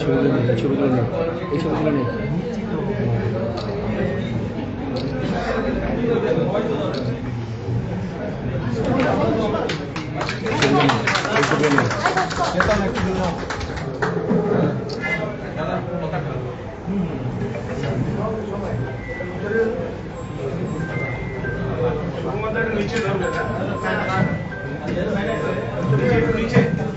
ছবিগুলো নেই এই ছবিগুলো নেই এই ছবিগুলো নেই ছবিগুলো নেই, এই ছবিগুলো নেই নিচে ধরবে একটু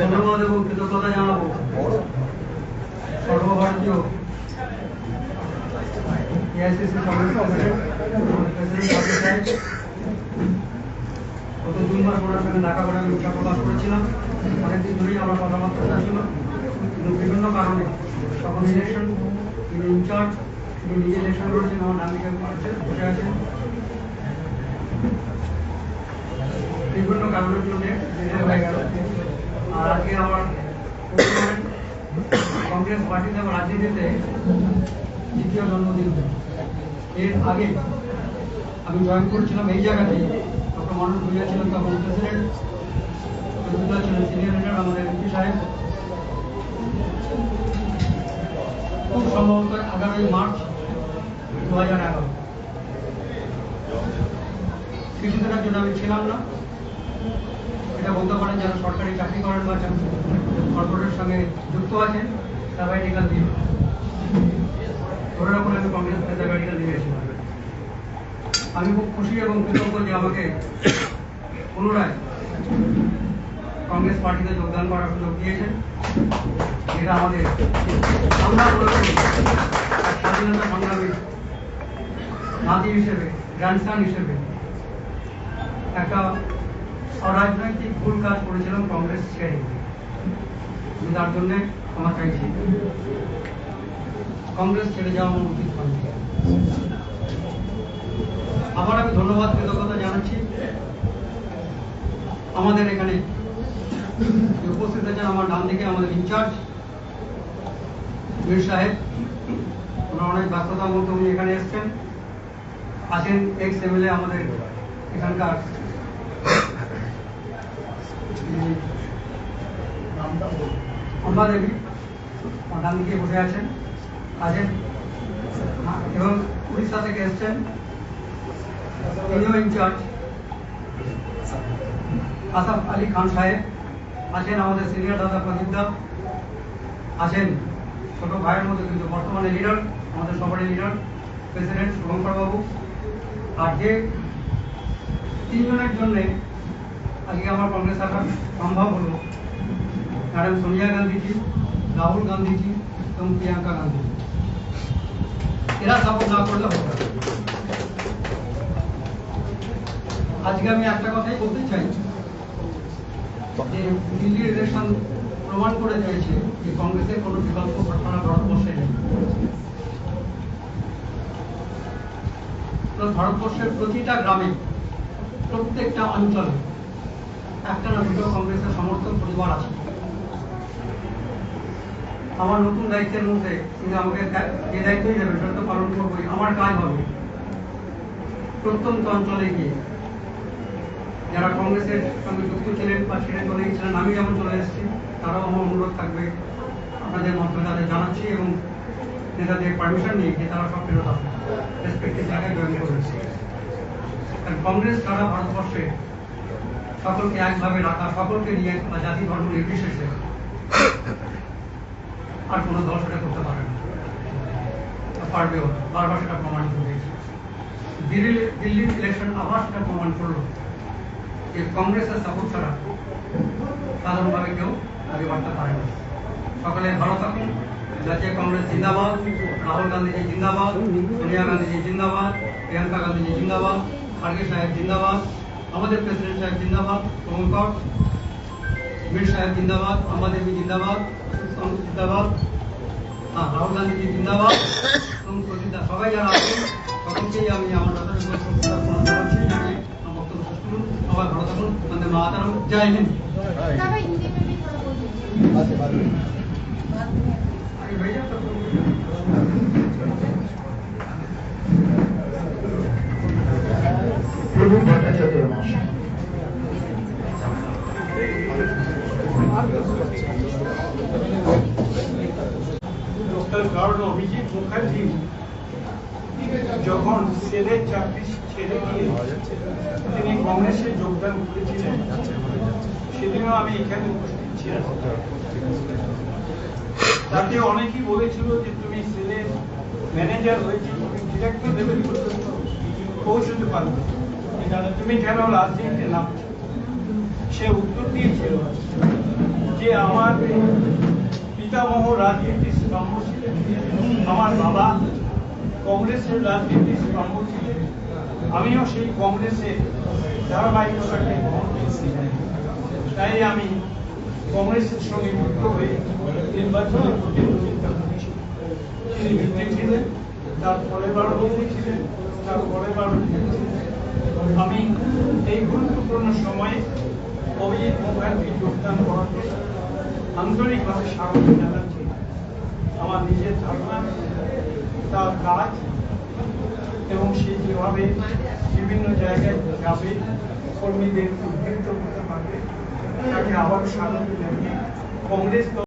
ধন্যবাদ এবং জানাব সর্বভারতীয় গত দুই মাস ওনার সঙ্গে দেখা করে আমি ইচ্ছা প্রকাশ করেছিলাম অনেকদিন ধরেই আমার কথাবার্তা ছিল কিন্তু বিভিন্ন কারণে তখন ইলেকশন তিনি ইনচার্জ তিনি নিজে ইলেকশন করেছেন আমার ডান দিকে বসে আছেন বিভিন্ন কারণের জন্য আর আজকে আমার কংগ্রেস পার্টিতে আমার রাজনীতিতে দ্বিতীয় জন্মদিন। এর আগে আমি জয়েন করেছিলাম এই জায়গাতেই। ডক্টর মনোজ ভুইয়া ছিলেন তখন প্রেসিডেন্ট ছিলেন সিনিয়র লিডার আমাদের এমপি সাহেব। খুব সম্ভবত আগামী মার্চ দু হাজার এগারো। কিছুদিনের জন্য আমি ছিলাম না। এটা বলতে পারেন যারা সরকারি চাকরি করেন বা কর্পোরেটের সঙ্গে যুক্ত আছেন সাবাইটিক্যাল দিয়ে ধরে রাখুন, আমি কংগ্রেস সাবাইটিক্যাল দিয়েছিলাম আমি খুব খুশি এবং কৃতজ্ঞ যে আমাকে পুনরায় কংগ্রেস পার্টিতে যোগদান করার সুযোগ দিয়েছেন। এটা আমাদের স্বাধীনতা সংগ্রামী নাতি হিসেবে গ্র্যান্ডসান হিসেবে, একটা অরাজনৈতিক ভুল কাজ করেছিলাম কংগ্রেস ছেড়ে তার জন্য ক্ষমা চাইছি। কংগ্রেস ছেড়ে যাওয়া আমার উচিত হয়নি। আবার আমি ধন্যবাদ, কৃতজ্ঞতা জানাচ্ছি। আমাদের এখানে উপস্থিত আছেন, আমার ডান দিকে আমাদের ইনচার্জ মীর সাহেব। ওনার অনেক ব্যস্ততার মধ্যে উনি এখানে এসছেন। আছেন এক্স এমএলএ আমাদের এখানকার অম্বা ডান দিকে বসে আছেন? আছেন? এবং উড়িষ্যা থেকে এসছেন? তিনিও ইনচার্জ। আসাফ আলী খান সাহেব। আছেন আমাদের সিনিয়র দাদা প্রদীপ দা। আছেন ছোট ভাইয়ের মধ্যে কিন্তু বর্তমানে লিডার আমাদের সবারই লিডার প্রেসিডেন্ট শুভঙ্কর বাবু। আর যে তিনজনের জন্যে আজকে আমার কংগ্রেস আসা সম্ভব হলো। ম্যাডাম সোনিয়া গান্ধীজি, রাহুল গান্ধীজি এবং প্রিয়াঙ্কা গান্ধী। এরা সাপোর্ট না করলে হবে আজকে আমি একটা কথাই বলতে চাই, যে দিল্লি ইলেকশন প্রমাণ করে দিয়েছে যে কংগ্রেসের কোনো বিকল্প ঘটনা ভারতবর্ষে নেই। ভারতবর্ষের প্রতিটা গ্রামে প্রত্যেকটা অঞ্চলে একটা না দুটো কংগ্রেসের সমর্থক পরিবার আছে। আমার নতুন দায়িত্বের মধ্যে তিনি আমাকে যে দায়িত্বই দেবেন সেটা পালন করবোই, আমার কাজ হবে। প্রত্যন্ত অঞ্চলে গিয়ে যারা কংগ্রেসের সঙ্গে যুক্ত ছিলেন বা ছেড়ে চলে গেছিলেন আমি যেমন চলে এসেছি, তারাও আমার অনুরোধ থাকবে। আপনাদের মাধ্যমে তাদের জানাচ্ছি এবং নেতাদের পারমিশন নিয়ে যে তারা সব ফেরত আসবে রেসপেক্টিভ জায়গায় করেছে কংগ্রেস সারা ভারতবর্ষে সকলকে একভাবে রাখা সকলকে নিয়ে বা জাতি ধর্ম নির্বিশেষে আর কোনো দল সেটা করতে পারে না বা পারবেও না। বারবার সেটা প্রমাণিত হয়েছে দিল্লি দিল্লির ইলেকশন আবার সেটা প্রমাণ করল যে কংগ্রেসের সাপোর্ট ছাড়া সাধারণভাবে কেউ আগে বাড়তে পারে না সকলে ভালো থাকুন জাতীয় কংগ্রেস জিন্দাবাদ রাহুল গান্ধীজি জিন্দাবাদ সোনিয়া গান্ধীজি জিন্দাবাদ প্রিয়াঙ্কা গান্ধীজি জিন্দাবাদ খার্গে সাহেব জিন্দাবাদ আমাদের প্রেসিডেন্ট সাহেব জিন্দাবাদ কমলকট মির সাহেব জিন্দাবাদ আম্বাদেবী জিন্দাবাদ জিন্দাবাদ হ্যাঁ রাহুল গান্ধীজি জিন্দাবাদ এবং প্রতিদা সবাই যারা আছেন সকলকেই আমি আমার করছি আমার বক্তব্য শেষ করুন সবাই ভালো থাকুন আমাদের মাতারাম জয় হিন্দ আরে ভাইয়া কারণ অভিজিৎ মুখার্জি। যখন সেলের চাকরি ছেড়ে দিয়ে তিনি কংগ্রেসে যোগদান করেছিলেন, সেদিনও আমি এখানে উপস্থিত ছিলাম। তাকে অনেকেই বলেছিল যে তুমি সেলের ম্যানেজার হয়েছে, তুমি ডিরেক্টর লেভেল পৌঁছতে পারবে। তুমি কেন রাজনীতিতে নামছো? সে উত্তর দিয়েছিল যে আমার পিতামহ রাজনীতির স্তম্ভ ছিলেন। আমার বাবা কংগ্রেসের রাজনীতির স্তম্ভ ছিলেন। আমিও সেই কংগ্রেসের ধারাবাহিকতাকে তাই আমি কংগ্রেসের সঙ্গে যুক্ত হয়ে নির্বাচনে করেছি তিনি জিতেছিলেন তার পরের বারও জিতেছিলেন তার পরের জিতেছিলেন আমি এই গুরুত্বপূর্ণ সময়ে অভিজিৎ মুখার্জি যোগদান করাতে আন্তরিকভাবে স্বাগত জানাচ্ছি আমার নিজের ধারণা তার কাজ এবং সে যেভাবে বিভিন্ন জায়গায় যাবে কর্মীদের উদ্বৃত্ত করতে পারবে তাকে আবার স্বাগত জানিয়ে কংগ্রেস